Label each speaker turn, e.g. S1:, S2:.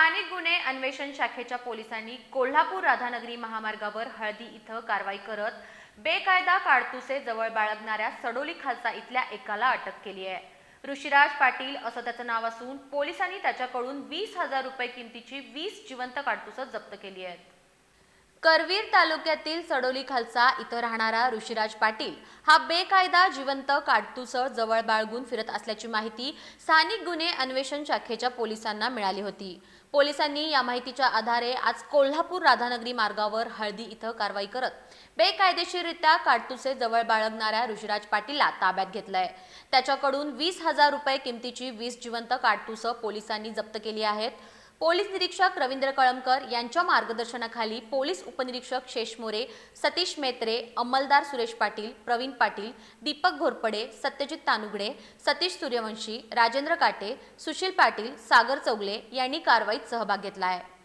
S1: स्थानिक गुन्हे अन्वेषण शाखेच्या पोलिसांनी कोल्हापूर राधानगरी महामार्गावर हळदी इथं कारवाई करत बेकायदा काडतुसे जवळ बाळगणाऱ्या सडोली खालसा इथल्या एकाला अटक केली आहे. ऋषिराज पाटील असं त्याचं नाव असून पोलिसांनी त्याच्याकडून वीस हजार रुपये किमतीची वीस जिवंत काडतुसं जप्त केली आहेत. करवीर तालुक्यातील सडोली खालसा इथं राहणारा ऋषिराज पाटील हा बेकायदा जिवंत काडतुसळ जवळ बाळगून फिरत असल्याची माहिती स्थानिक गुन्हे अन्वेषण शाखेच्या पोलिसांना मिळाली होती. पोलिसांनी या माहितीच्या आधारे आज कोल्हापूर राधानगरी मार्गावर हळदी इथं कारवाई करत बेकायदेशीररित्या काडतुसे जवळ बाळगणाऱ्या ऋषिराज पाटीलला ताब्यात घेतलंय. त्याच्याकडून वीस हजार रुपये किमतीची वीस जिवंत काडतुसं पोलिसांनी जप्त केली आहेत. पोलीस निरीक्षक रवींद्र कळमकर यांच्या मार्गदर्शनाखाली पोलीस उपनिरीक्षक शेष मोरे सतीश मेत्रे अंमलदार सुरेश पाटील प्रवीण पाटील दीपक घोरपडे सत्यजित तानुगडे सतीश सूर्यवंशी राजेंद्र काटे सुशील पाटील सागर चौगले यांनी कारवाईत सहभाग घेतला आहे.